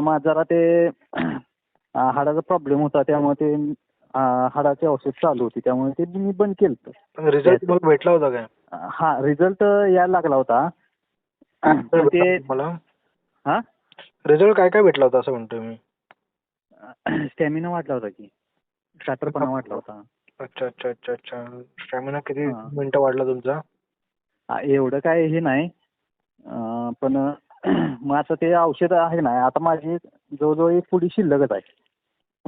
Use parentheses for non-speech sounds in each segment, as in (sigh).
माझं जरा ते (clears throat) हाडाचा प्रॉब्लेम होता त्यामुळे ते हाडाचे औषध चालू होती त्यामुळे ते मी बंद केलं रिझल्ट भेटला होता काय? हा रिझल्ट यायला लागला होता. (clears throat) ते मला हा? रिझल्ट काय काय भेटला होता असं म्हणतोय मी? स्टॅमिना वाढला होता की. शात्रपणा वाढला होता. अच्छा अच्छा अच्छा अच्छा. स्टॅमिना किती. मिनिटं वाढला तुमचा? एवढं काय हे नाही. पण मग आता ते औषध आहे ना आता माझी जवळजवळ एक पुडी शिल्लकच आहे.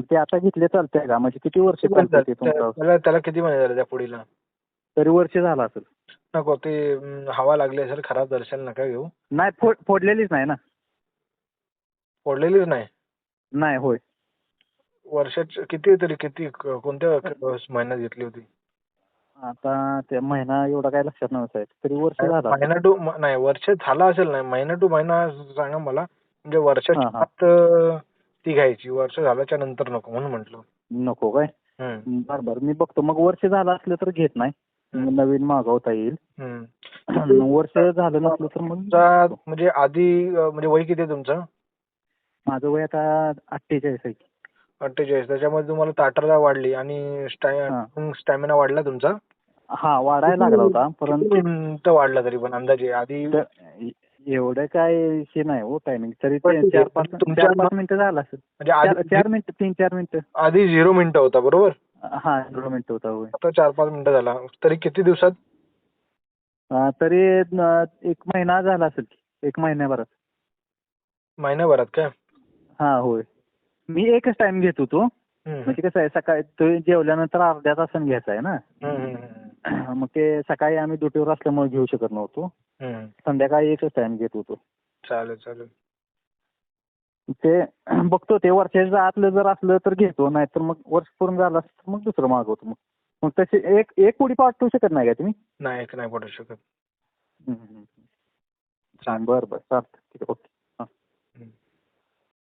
ते आता घेतले चालतंय का? म्हणजे किती वर्ष चालतंय ते तुमचं? औषध? त्याला त्याला किती महिने झाले त्या पुढीला? तरी वर्ष झालं असेल. नको ते अं, हवा लागली असेल खराब दर्शन नका घेऊ. नाही फोड फोडलेलीच नाही ना. फोडलेलीच नाही? नाही होय. वर्षाची किती तरी किती क- कोणत्या महिन्यात घेतली होती? आता ते महिना एवढा काय लक्षात नव्हतं तरी वर्ष झालं. महिना टू नाही वर्ष झाला असेल नाही महिना टू महिना सांगा मला. म्हणजे वर्षाच्या हा, हा. आत अं, ती घ्यायची वर्ष झाल्याच्यानंतर नको म्हणून म्हटलं. नको काय? हम्म, बरं बरं. मी बघतो. मग वर्ष झालं असलं तर घेत नाही. मग नवीन मागवता येईल. हम्म. (clears throat) वर्ष झालं नसलं तर मग म्हणजे आधी अं, म्हणजे वय किती आहे तुमचं? माझं वय आता अठ्ठेचाळीस आहे. अठ्ठेचाळीस. त्याच्यामध्ये तुम्हाला ताठरता वाढली आणि स्टॅमिना वाढला तुमचा? हा वाढायला लागला होता किती परंतु मिनिटं वाढला तरी पण अंदाजे? आधी एवढं काय हे नाही हो टायमिंग तरी पण ते चार. पाच तुमच्या- चार पाच मिनिटं झालं असेल. म्हणजे चार आधी चार मिनिटं तीन चार मिनिटं. आधी झिरो मिनिटं होता बरोबर? हा झिरो मिनिटं होता होय. आता चार पाच मिनिटं झाला. तरी किती दिवसात? अं, तरी न- एक महिना झाला असेल. एक महिन्याभरात. महिन्याभरात काय? हा होय. मी एकच टाइम घेत होतो. हम्म. म्हणजे कसं आहे सकाळी तो जेवल्यानंतर अर्ध्या तासाने घ्यायचा आहे ना. हम्म, हम्म, मग ते सकाळी आम्ही ड्युटीवर असल्यामुळे घेऊ शकत नव्हतो. संध्याकाळी एकच टाइम घेत होतो. चालेल चालेल. ते (clears throat) बघतो ते वर्षाच्या आतलं जर असलं तर घेतो नाहीतर मग वर्ष पूर्ण झालं तर मग दुसरं मागवतो मग. मग तशी एक एक पुडी पाठवू शकत नाही का तुम्ही? नाही एक नाही पडू शकत. बरं बरं. चालतं ठीक आहे ओके.